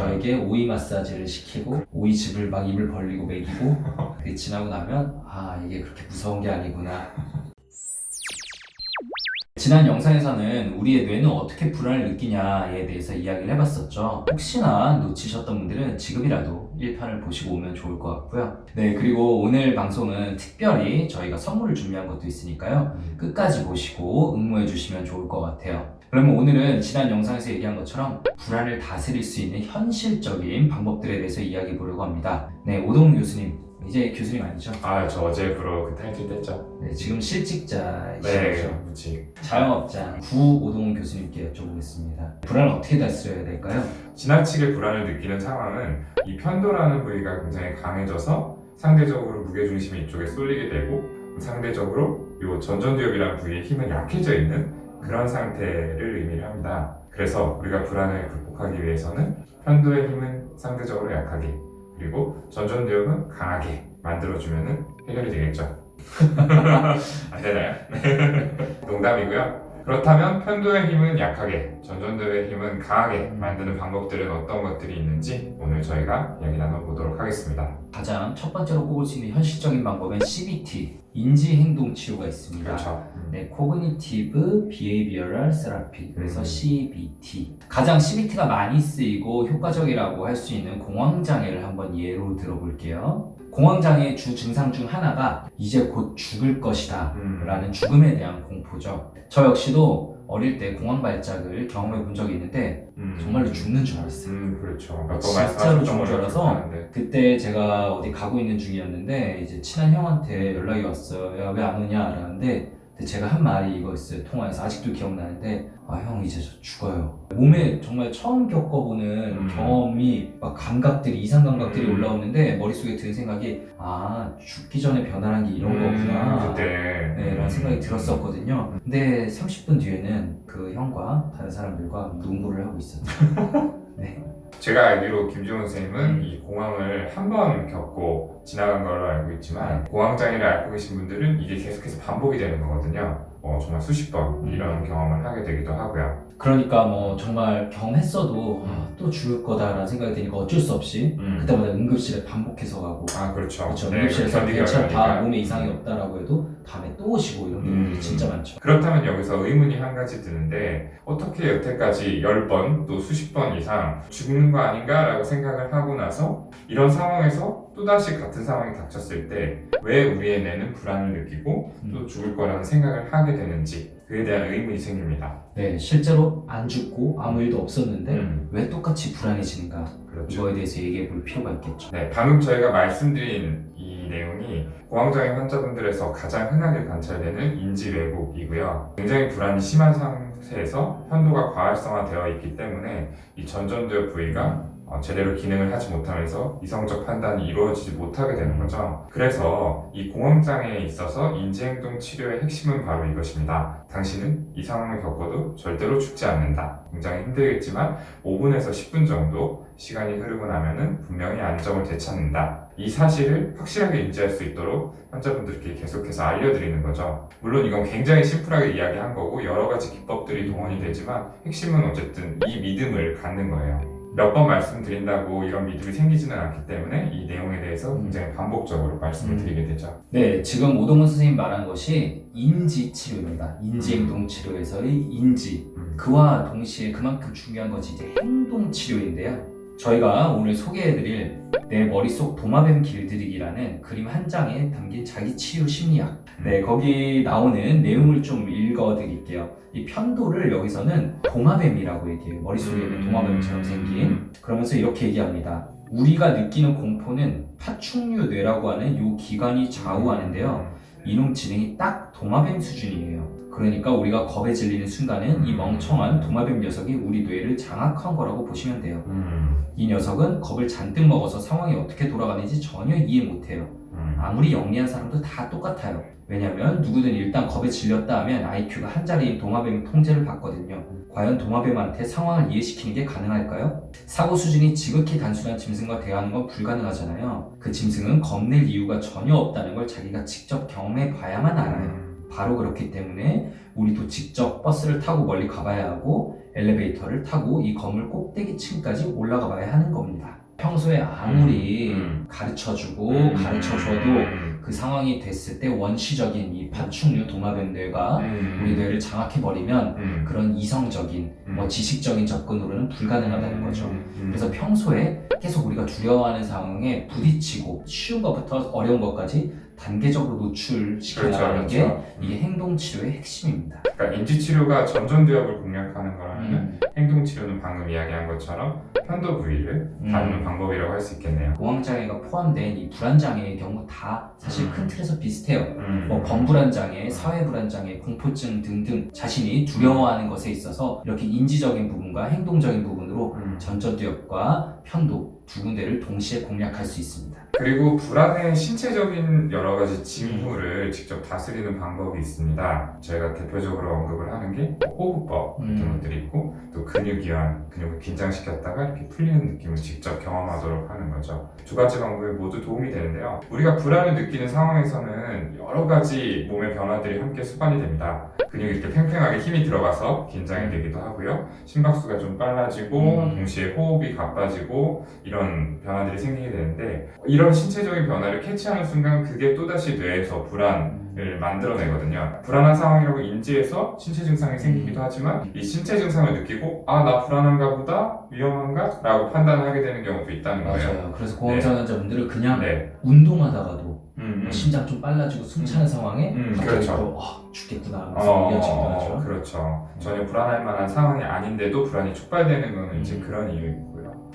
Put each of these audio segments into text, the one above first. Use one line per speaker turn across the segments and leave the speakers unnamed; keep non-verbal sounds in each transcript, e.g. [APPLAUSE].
저에게 오이 마사지를 시키고 오이즙을 막 입을 벌리고 먹이고 [LAUGHS] 그게 지나고 나면 아 이게 그렇게 무서운 게 아니구나 지난 영상에서는 우리의 뇌는 어떻게 불안을 느끼냐에 대해서 이야기를 해봤었죠. 혹시나 놓치셨던 분들은 지금이라도 1편을 보시고 오면 좋을 것 같고요. 네, 그리고 오늘 방송은 특별히 저희가 선물을 준비한 것도 있으니까요. 끝까지 보시고 응모해 주시면 좋을 것 같아요. 그러면 오늘은 지난 영상에서 얘기한 것처럼 불안을 다스릴 수 있는 현실적인 방법들에 대해서 이야기해 보려고 합니다. 네, 오동 교수님. 이제 교수님 아니죠?
아, 저 어제 프로 그 타이틀됐죠?
네, 지금 실직자이시죠?
네, 그렇지.
자영업자 구오동훈 교수님께 여쭤보겠습니다. 불안을 어떻게 다스려야 될까요?
지나치게 불안을 느끼는 상황은 이 편도라는 부위가 굉장히 강해져서 상대적으로 무게중심이 이쪽에 쏠리게 되고 상대적으로 이 전전두엽이라는 부위의 힘은 약해져 있는 그런 상태를 의미를 합니다. 그래서 우리가 불안을 극복하기 위해서는 편도의 힘은 상대적으로 약하게 그리고 전전두엽은 강하게 만들어주면 해결이 되겠죠. [LAUGHS] 안 되나요? [LAUGHS] 농담이고요. 그렇다면 편도의 힘은 약하게, 전전도의 힘은 강하게 만드는 방법들은 어떤 것들이 있는지 오늘 저희가 이야기 나눠보도록 하겠습니다.
가장 첫 번째로 꼽을 수 있는 현실적인 방법은 CBT, 인지행동 치료가 있습니다.
그렇죠.
네, Cognitive Behavioral Therapy, 그래서
음.
CBT. 가장 CBT가 많이 쓰이고 효과적이라고 할 수 있는 공황장애를 한번 예로 들어볼게요. 공황장애의 주 증상 중 하나가 이제 곧 죽을 것이다.
음.
라는 죽음에 대한 공포죠. 저 역시도 어릴 때 공황 발작을 경험해 본 적이 있는데
음.
정말로 죽는 줄 알았어요.
음, 그렇죠.
진짜로 죽은 줄 알아서. 그때 제가 어디 가고 있는 중이었는데 이제 친한 형한테 연락이 왔어요. 야 왜 안 오냐? 라는데 제가 한 말이 이거였어요. 통화에서 아직도 기억나는데 아 형 이제 저 죽어요. 몸에 정말 처음 겪어보는
음.
경험이 막 감각들이 이상 감각들이
음.
올라오는데 머릿속에 드는 생각이 아 죽기 전에 변화란 게 이런 거구나.
음, 그때.
네, 라는 생각이 들었었거든요. 근데 30분 뒤에는 그 형과 다른 사람들과 농구를 하고 있었어요. [LAUGHS] 네.
제가 알기로 김지훈 선생님은
음.
이 공황을 한 번 겪고 지나간 걸로 알고 있지만 공황장애를 앓고 계신 분들은 이게 계속해서 반복이 되는 거거든요. 어, 정말 수십 번
음.
이런 경험을 하게 되기도 하고요.
그러니까 뭐 정말 경했어도 아, 또 죽을 거다라는 생각이 드니까 어쩔 수 없이
음.
그때마다 응급실에 반복해서 가고
아 그렇죠.
그렇죠.
네,
응급실에서
견디기
괜찮다
어려우니까.
몸에 이상이 없다라고 해도 다음에 또 오시고 이런 경우들이
음.
진짜 많죠.
그렇다면 여기서 의문이 한 가지 드는데 어떻게 여태까지 10번 또 수십 번 이상 죽는 거 아닌가 라고 생각을 하고 나서 이런 상황에서 또다시 같은 상황이 닥쳤을 때 왜 우리의 뇌는 불안을 느끼고 또 죽을 거라는 생각을 하게 되는지 그에 대한 의문이 생깁니다.
네, 실제로 안 죽고 아무 일도 없었는데
음,
왜 똑같이 불안해지는가
그렇죠.
이거에 대해서 얘기해 볼 필요가 있겠죠.
네, 방금 저희가 말씀드린 이 내용이 공황장애 환자분들에서 가장 흔하게 관찰되는 인지 왜곡이고요. 굉장히 불안이 심한 상태에서 편도가 과활성화되어 있기 때문에 이 전전두엽 부위가 어, 제대로 기능을 하지 못하면서 이성적 판단이 이루어지지 못하게 되는 거죠. 그래서 이 공황장애에 있어서 인지행동 치료의 핵심은 바로 이것입니다. 당신은 이 상황을 겪어도 절대로 죽지 않는다. 굉장히 힘들겠지만 5분에서 10분 정도 시간이 흐르고 나면은 분명히 안정을 되찾는다. 이 사실을 확실하게 인지할 수 있도록 환자분들께 계속해서 알려드리는 거죠. 물론 이건 굉장히 심플하게 이야기한 거고 여러 가지 기법들이 동원이 되지만 핵심은 어쨌든 이 믿음을 갖는 거예요. 몇번 말씀드린다고 이런 믿음이 생기지는 않기 때문에 이 내용에 대해서 굉장히 반복적으로 말씀을
음.
드리게 되죠.
네, 지금 오동훈 선생님 말한 것이 인지 치료입니다. 인지 행동 치료에서의 인지.
음.
그와 동시에 그만큼 중요한 것이 이제 행동 치료인데요. 저희가 오늘 소개해드릴 내 머릿속 도마뱀 길들이기라는 그림 한 장에 담긴 자기 치유 심리학. 네, 거기 나오는 내용을 좀 읽어드릴게요. 이 편도를 여기서는 도마뱀이라고 얘기해요. 머릿속에 있는
음.
도마뱀처럼 생긴. 그러면서 이렇게 얘기합니다. 우리가 느끼는 공포는 파충류 뇌라고 하는 이 기관이 좌우하는데요. 이놈 지능이 딱 도마뱀 수준이에요. 그러니까 우리가 겁에 질리는 순간은 이 멍청한 도마뱀 녀석이 우리 뇌를 장악한 거라고 보시면 돼요.
음.
이 녀석은 겁을 잔뜩 먹어서 상황이 어떻게 돌아가는지 전혀 이해 못해요.
음.
아무리 영리한 사람도 다 똑같아요. 왜냐면 누구든 일단 겁에 질렸다 하면 IQ가 한 자리인 도마뱀 통제를 받거든요. 과연 도마뱀한테 상황을 이해시키는 게 가능할까요? 사고 수준이 지극히 단순한 짐승과 대화하는 건 불가능하잖아요. 그 짐승은 겁낼 이유가 전혀 없다는 걸 자기가 직접 경험해 봐야만 알아요.
음.
바로 그렇기 때문에 우리도 직접 버스를 타고 멀리 가봐야 하고 엘리베이터를 타고 이 건물 꼭대기 층까지 올라가 봐야 하는 겁니다. 평소에 아무리
음.
가르쳐주고
음.
가르쳐줘도
음.
그 상황이 됐을 때 원시적인 이 파충류 동화변들과
음.
우리 뇌를 장악해버리면
음.
그런 이성적인
음.
뭐 지식적인 접근으로는 불가능하다는 거죠.
음.
그래서 평소에 계속 우리가 두려워하는 상황에 부딪히고 쉬운 것부터 어려운 것까지 단계적으로 노출시켜
그렇죠,
나가는 게
그렇죠.
이게 행동 치료의 핵심입니다.
그러니까 인지 치료가 전전두엽을 공략하는 거라면
음.
행동 치료는 방금 이야기한 것처럼 편도 부위를
음.
다루는 방법이라고 할 수 있겠네요.
공황 장애가 포함된 이 불안 장애의 경우 다 사실
음.
큰 틀에서 비슷해요.
음.
뭐 범불안 장애, 사회 불안 장애, 공포증 등등 자신이 두려워하는 것에 있어서 이렇게 인지적인 부분과 행동적인 부분
음.
전전두엽과 편도 두 군데를 동시에 공략할 수 있습니다.
그리고 불안의 신체적인 여러 가지 징후를 직접 다스리는 방법이 있습니다. 저희가 대표적으로 언급을 하는 게 호흡법 같은
음.
것들이 있고 또 근육이완, 근육을 긴장시켰다가 이렇게 풀리는 느낌을 직접 경험하도록 하는 거죠. 두 가지 방법이 모두 도움이 되는데요. 우리가 불안을 느끼는 상황에서는 여러 가지 몸의 변화들이 함께 수반이 됩니다. 근육이 이렇게 팽팽하게 힘이 들어가서 긴장이 되기도 하고요. 심박수가 좀 빨라지고
음.
동시에 호흡이 가빠지고 이런 변화들이 생기게 되는데 이런 신체적인 변화를 캐치하는 순간 그게 또다시 뇌에서 불안을 만들어내거든요. 불안한 상황이라고 인지해서 신체 증상이 생기기도 하지만 이 신체 증상을 느끼고 아 나 불안한가 보다 위험한가 라고 판단하게 되는 경우도 있다는 거예요.
맞아요. 그래서 공황장애 환자분들은 그냥
네.
운동하다가도
음, 음.
심장 좀 빨라지고 숨 차는 상황에
음,
갑자기
그렇죠.
또 아, 죽겠구나 하면서
어,
이어지기도
어,
하죠.
그렇죠. 전혀 불안할 만한 상황이 아닌데도 불안이 촉발되는 거는 이제
음.
그런 이유이고요.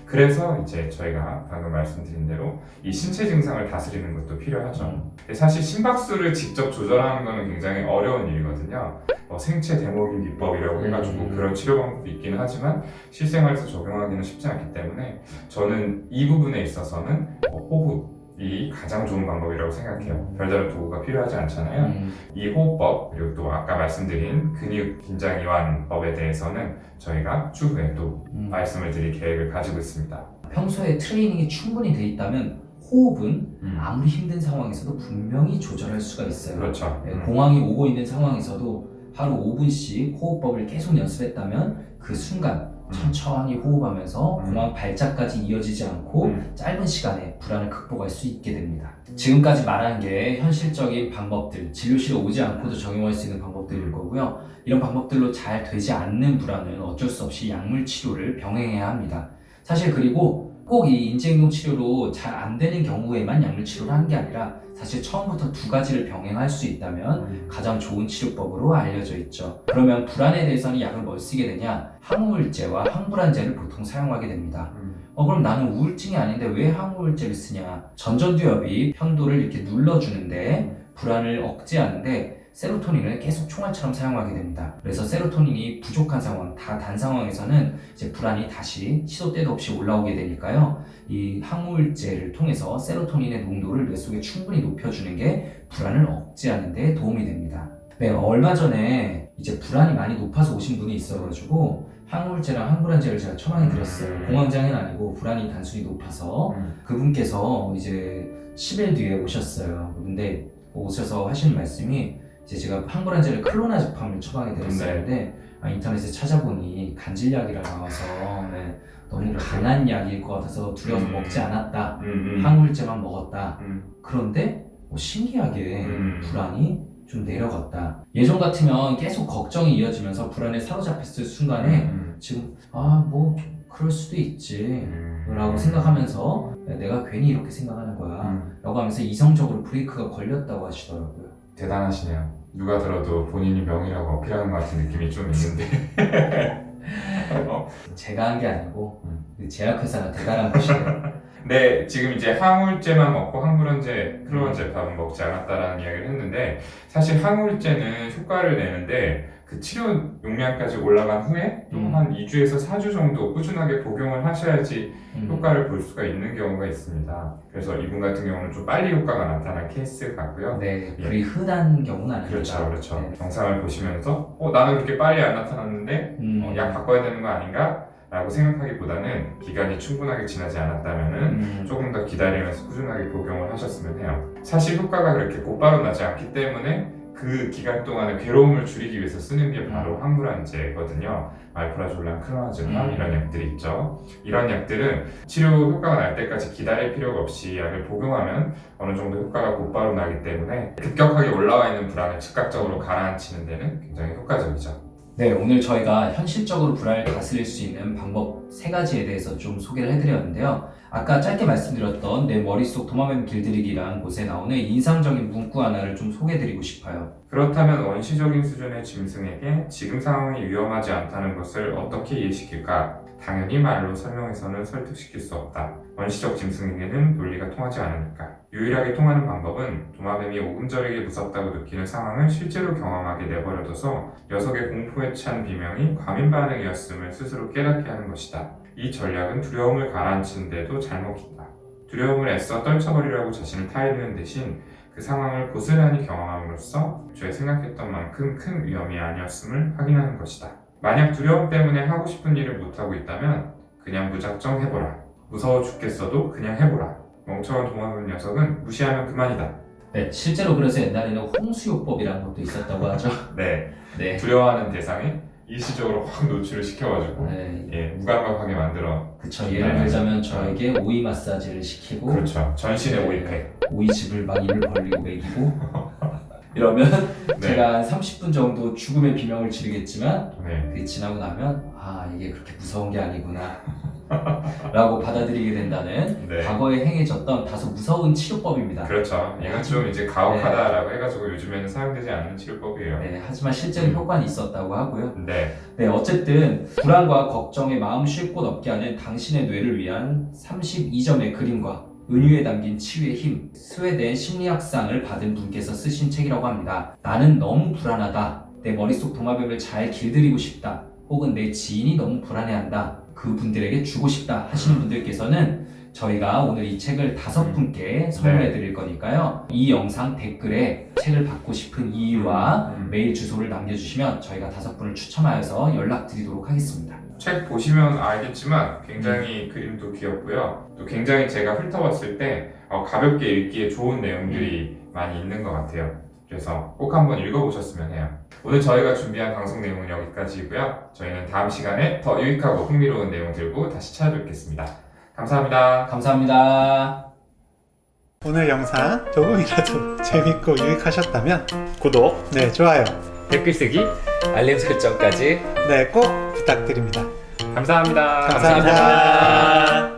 그래서 이제 저희가 방금 말씀드린 대로 이 신체 증상을 다스리는 것도 필요하죠.
음.
근데 사실 심박수를 직접 조절하는 거는 굉장히 어려운 일이거든요. 뭐 생체 비법이라고 해가지고
음.
그런 치료 방법이 있기는 하지만 실생활에서 적용하기는 쉽지 않기 때문에 저는 이 부분에 있어서는 뭐 호흡 이 가장 좋은 방법이라고 생각해요. 별다른 도구가 필요하지 않잖아요.
음,
이 호흡법 그리고 또 아까 말씀드린 근육 긴장 이완법에 대해서는 저희가 추후에 또
음.
말씀을 드릴 계획을 가지고 있습니다.
평소에 트레이닝이 충분히 돼 있다면 호흡은
음.
아무리 힘든 상황에서도 분명히 조절할 수가 있어요.
그렇죠.
네,
음.
공황이 오고 있는 상황에서도 하루 5분씩 호흡법을 계속 연습했다면 그 순간
음.
천천히 호흡하면서
음.
공황 발작까지 이어지지 않고
음.
짧은 시간에 불안을 극복할 수 있게 됩니다. 지금까지 말한 게 현실적인 방법들, 진료실에 오지 않고도 적용할 수 있는 방법들일 거고요. 이런 방법들로 잘 되지 않는 불안은 어쩔 수 없이 약물 치료를 병행해야 합니다. 사실 그리고 꼭 이 인지행동 치료로 잘 안 되는 경우에만 약물 치료를 하는 게 아니라 사실 처음부터 두 가지를 병행할 수 있다면
음.
가장 좋은 치료법으로 알려져 있죠. 그러면 불안에 대해서는 약을 뭘 쓰게 되냐? 항우울제와 항불안제를 보통 사용하게 됩니다.
음.
어 그럼 나는 우울증이 아닌데 왜 항우울제를 쓰냐? 전전두엽이 편도를 이렇게 눌러주는데 불안을 억제하는데 세로토닌을 계속 총알처럼 사용하게 됩니다. 그래서 세로토닌이 부족한 상황, 다 단 상황에서는 이제 불안이 다시 시도 때도 없이 올라오게 되니까요. 이 항우울제를 통해서 세로토닌의 농도를 뇌 속에 충분히 높여주는 게 불안을 억제하는 데 도움이 됩니다. 네, 얼마 전에 이제 불안이 많이 높아서 오신 분이 있어가지고 항우울제랑 항불안제를 제가 처방해 드렸어요.
음.
공황장애는 아니고 불안이 단순히 높아서
음.
그분께서 이제 10일 뒤에 오셨어요. 근데 오셔서 하시는 말씀이 이제 제가 항불안제를 클로나즈팜을 처방해 드렸었는데 아, 인터넷에 찾아보니 간질약이라 나와서 네, 너무
이렇게?
강한 약일 것 같아서 두려워서
음.
먹지 않았다.
음. 음.
항우울제만 먹었다.
음.
그런데 뭐 신기하게
음.
불안이 좀 내려갔다. 예전 같으면 계속 걱정이 이어지면서 불안에 사로잡혔을 순간에
음.
지금 아 뭐 그럴 수도 있지
음.
라고 생각하면서 내가 괜히 이렇게 생각하는 거야
음.
라고 하면서 이성적으로 브레이크가 걸렸다고 하시더라고요.
대단하시네요. 누가 들어도 본인이 명이라고 어필하는 것 같은 느낌이 좀 있는데. [LAUGHS] 어,
제가 한 게 아니고
음.
그 제약회사가 대단한 것이에요. [LAUGHS]
네, 지금 이제 항울제만 먹고 항불안제, 클로반제밥은 먹지 않았다라는 이야기를 했는데 사실 항울제는 효과를 내는데 그 치료 용량까지 올라간 후에 또
음.
한 2주에서 4주 정도 꾸준하게 복용을 하셔야지
음.
효과를 볼 수가 있는 경우가 있습니다. 그래서 이분 같은 경우는 좀 빨리 효과가 나타난 케이스 같고요.
네, 그리 흔한 경우는 아닙니다.
그렇죠, 그렇죠.
네.
영상을 보시면서 어, 나는 그렇게 빨리 안 나타났는데
음.
어, 약 바꿔야 되는 거 아닌가? 라고 생각하기보다는 기간이 충분하게 지나지 않았다면은
음.
조금 더 기다리면서 꾸준하게 복용을 하셨으면 해요. 사실 효과가 그렇게 곧바로 나지 않기 때문에 그 기간 동안에 괴로움을 줄이기 위해서 쓰는 게 바로 항불안제거든요. 말프라졸람, 크로나즈팜
음.
이런 약들이 있죠. 이런 약들은 치료 효과가 날 때까지 기다릴 필요가 없이 약을 복용하면 어느 정도 효과가 곧바로 나기 때문에 급격하게 올라와 있는 불안을 즉각적으로 가라앉히는 데는 굉장히 효과적이죠.
네, 오늘 저희가 현실적으로 불안을 다스릴 수 있는 방법 세 가지에 대해서 좀 소개를 해드렸는데요. 아까 짧게 말씀드렸던 내 머릿속 도마뱀 길들이기라는 곳에 나오는 인상적인 문구 하나를 좀 소개해드리고 싶어요.
그렇다면 원시적인 수준의 짐승에게 지금 상황이 위험하지 않다는 것을 어떻게 이해시킬까? 당연히 말로 설명해서는 설득시킬 수 없다. 원시적 짐승에게는 논리가 통하지 않으니까. 유일하게 통하는 방법은 도마뱀이 오금절에게 무섭다고 느끼는 상황을 실제로 경험하게 내버려둬서 녀석의 공포에 찬 비명이 과민 반응이었음을 스스로 깨닫게 하는 것이다. 이 전략은 두려움을 가라앉히는데도 잘 먹힌다. 두려움을 애써 떨쳐버리려고 자신을 타이르는 대신 그 상황을 고스란히 경험함으로써 죄 생각했던 만큼 큰 위험이 아니었음을 확인하는 것이다. 만약 두려움 때문에 하고 싶은 일을 못하고 있다면 그냥 무작정 해보라. 무서워 죽겠어도 그냥 해보라. 멍청한 도마뱀 녀석은 무시하면 그만이다.
네, 실제로 그래서 옛날에는 홍수요법이라는 것도 있었다고 하죠. [LAUGHS]
네,
네.
두려워하는 대상에 일시적으로 확 노출을 시켜가지고
네,
예, 무감각하게 만들어
그쵸. 예를 들자면 저에게 오이 마사지를 시키고
그렇죠. 전신에 오입해.
오이집을 막 입을 벌리고 먹이고 [LAUGHS] 이러면
네.
제가 한 30분 정도 죽음의 비명을 지르겠지만
네.
그게 지나고 나면 아 이게 그렇게 무서운 게 아니구나 라고 받아들이게 된다는
네.
과거에 행해졌던 다소 무서운 치료법입니다.
그렇죠. 얘가 좀 이제 가혹하다라고 해가지고 요즘에는 사용되지 않는 치료법이에요.
네, 하지만 실제로 효과는 있었다고 하고요.
네.
네, 어쨌든 불안과 걱정에 마음 쉴 곳 없게 하는 당신의 뇌를 위한 32점의 그림과 은유에 담긴 치유의 힘, 스웨덴 심리학상을 받은 분께서 쓰신 책이라고 합니다. 나는 너무 불안하다. 내 머릿속 도마뱀을 잘 길들이고 싶다. 혹은 내 지인이 너무 불안해한다. 그 분들에게 주고 싶다 하시는 분들께서는 저희가 오늘 이 책을 다섯 분께 선물해 드릴 거니까요. 이 영상 댓글에 책을 받고 싶은 이유와
음.
메일 주소를 남겨주시면 저희가 다섯 분을 추첨하여서 연락 드리도록 하겠습니다.
책 보시면 알겠지만 굉장히 그림도 귀엽고요. 또 굉장히 제가 훑어봤을 때 어, 가볍게 읽기에 좋은 내용들이 많이 있는 것 같아요. 그래서 꼭 한번 읽어보셨으면 해요. 오늘 저희가 준비한 방송 내용은 여기까지고요. 저희는 다음 시간에 더 유익하고 흥미로운 내용 들고 다시 찾아뵙겠습니다. 감사합니다.
감사합니다.
오늘 영상 조금이라도 [LAUGHS] 재밌고 유익하셨다면 구독, 네, 좋아요,
댓글 쓰기, 알림 설정까지
네, 꼭 부탁드립니다.
감사합니다.
감사합니다.